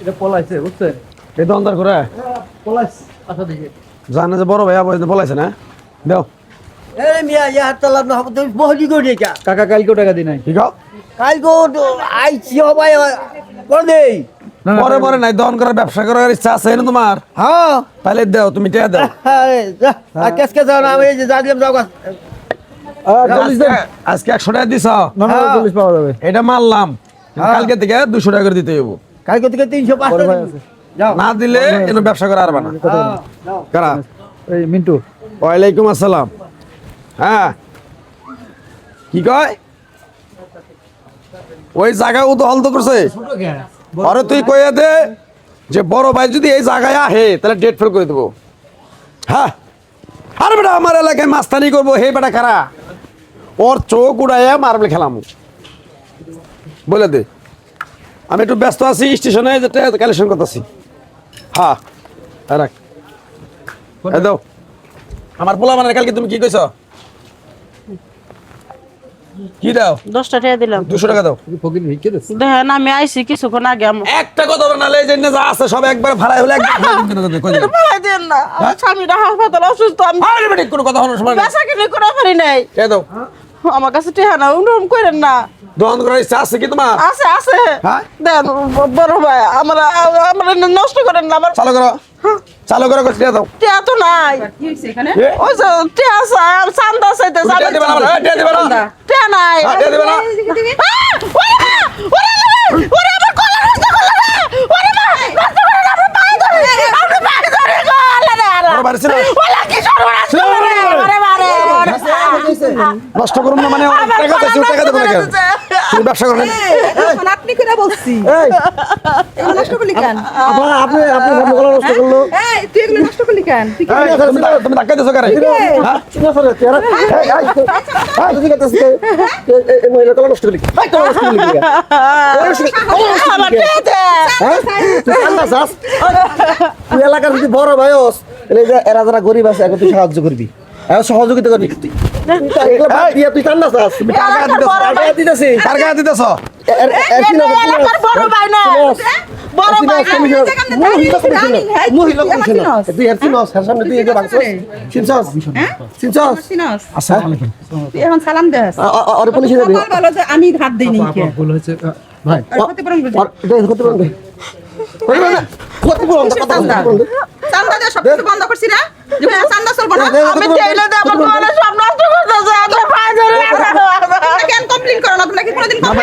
এটা পলাইছে বুঝছেন? এই তো অন্তর করে? পলাইছে আচ্ছা দেখি জানে যে বড় পলাইছে না? দেও। এই মিয়া ইয়া তালাব না হবে তুমি বহলি করে কা কাকা কালকেও টাকা দি নাই। ঠিক আছে কাল গো আইছি হবাই করে দেই। না, না, পরে পরে নাই দহন করার ব্যবসা করার ইচ্ছা আছে না তোমার? হ্যাঁ। তাহলে দেও তুমি দাও। আর না আমি এই যে যাও। আজকে একশো টাকা দিছ? হ্যাঁ। যাবে। এটা মারলাম হ্যাঁ। কালকে থেকে দুশো টাকা করে দিতে হইব। কালকে থেকে তিনশো পাঁচ না দিলে এনে ব্যবসা করা পারবা না। কারা? এই মিন্টু। ওয়ালাইকুম আসসালাম। হ্যাঁ। কি কয়? ওই জায়গায় ও তো হল তো করছে। আরে তুই কয়ে দে? যে বড় ভাই যদি এই জায়গায় আহে তাহলে ডেট ফেল করে দেবো। হ্যাঁ। আর বেটা আমার এলাকায় মাস্তানি করব। হে বেটা খারা ওর চোখ উড়াইয়া মারবে খেলাম। বলে দে। আমি একটু ব্যস্ত আছি স্টেশনে যেটা কালেকশন করতেছি। হ্যাঁ হ্যাঁ রাখ। দাও। আমার পোলা মানে কালকে তুমি কি কইছ? কি দাও? দশটা টাকা দিলাম। দুশো টাকা দাও। ফকির ভিক্ষে দেখেন আমি আইছি কিছুক্ষণ আগে আমার একটা কথা বলে না লেজেন যা আছে সব একবার ভাড়াই হলে একবার ভাড়াই কই দিন। না। আমার স্বামীটা হাসপাতাল অসুস্থ আমি আরে বেটা কোনো কথা হলো সময় নেই। বেচা কিনে করে পারি নাই। এ দাও। আমার কাছে টেহা না উন্নয়ন করেন না দহন করার ইচ্ছা আছে কি তোমার আছে আছে হ্যাঁ? দেন বড় ভাই আমরা আমরা নষ্ট করেন না আমার চালু করো চালু করো করে দাও টেহা তো নাই ওই যে টেহা চাই চান্দা চাইতে টেহা দিবা না, এ, টেহা দিবা না। টেহা নাই হ্যাঁ, টেহা দিবা না। ওরে ওরে ওরে আমার কলা নষ্ট করল ওরে মা! নষ্ট না, আমার পায়ে ধরে! আমার পায়ে ধরে গো! আল্লাহ রে, আল্লাহ! বড় বাড়ি ছিল? ওলা কি করল রে! ওরে মা রে! ওরে মা! নষ্ট করুন না মানে টাকা দিয়েছি টাকা দেবো না কেন তুমি ব্যবসা করেন আপনি করে বলছি এই নষ্ট করলি কেন আপনি আপনি গলা নষ্ট করল এই তুই এগুলো নষ্ট করলি কেন তুমি ধাক্কা দিছো কারে হ্যাঁ চিনা সরে তেরা এই এই হ্যাঁ তুমি এই এই মহিলা গলা নষ্ট করলি গলা নষ্ট করলি আমার দে! তুই যাস তুই এলাকার যদি বড় ভাই হস এই এরা যারা গরিব আছে এখন তুই সাহায্য করবি সহযোগিতা করবি তুই তুই কান্না চাস টাকা দিতেছি টাকা দিতেছ আমি হাত দিই ভাই ক্ষতিপূরণ ক্ষতিপূরণ চান্দা দিয়ে সব কিছু বন্ধ করছি না চান্দা চলবো না আমি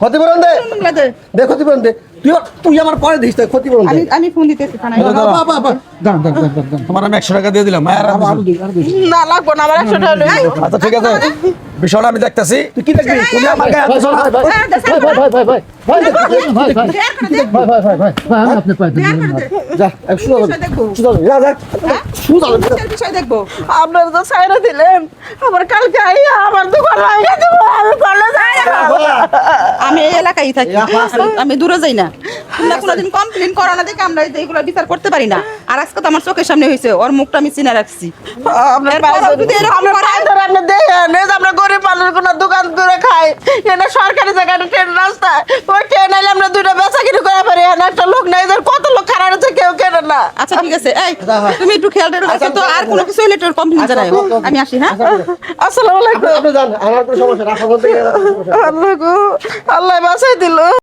ক্ষতিপূরণ দে দে। ক্ষতিপূরণ দে তুই তুই আমার পরে দিস তুই ক্ষতিপূরণ দে আমি আমি ফোন দিতেছি তোমার আমি একশো টাকা দিয়ে দিলাম না লাগবো না আমার একশো টাকা নেই। আচ্ছা ঠিক আছে বিষয়টা আমি দেখতেছি তুই কি দেখবি তুমি আমার গায়ে হাত দিছো না? হ্যাঁ, দে, ভাই ভাই ভাই ভাই ভাই ভাই ভাই ভাই দেয়ার করে দে। ভাই ভাই ভাই ভাই ভাই আমি আপনি পাই দেয়ার করে দে। যা এক শুনো বিষয় দেখব। শুনো যা যা শুনো কিসের বিষয় দেখব। আপনার তো সাইরা দিলেন। আমার কালকে আইয়া আমার দোকান লাগিয়ে দেবো আমি এই এলাকায় থাকি। আমি দূরে যাই না। তোমরা কোনোদিন কমপ্লেন করো না দেখে আমরা এইগুলো বিচার করতে পারি না। আর আজকে তো আমার চোখের সামনে হয়েছে ওর মুখটা আমি চিনে রাখছি। আমরা গরিব মানুষ কোনো দোকান করে খাই এটা সরকারি জায়গায় ট্রেন রাস্তায় ওই ট্রেন আইলে আমরা দুইটা বেচা কিনে করে পারি এখানে একটা লোক নাই এদের কত লোক খারাপ আছে কেউ কেনে না আচ্ছা ঠিক আছে। এই তুমি একটু খেয়াল রাখো তো আর কোনো কিছু হলে তোর কমপ্লেন জানাই আমি আসি হ্যাঁ? আসসালামু আলাইকুম। আপনি জান আমার কোনো সমস্যা রাখা বলতে আল্লাহ গো আল্লাহ বাঁচাই দিল।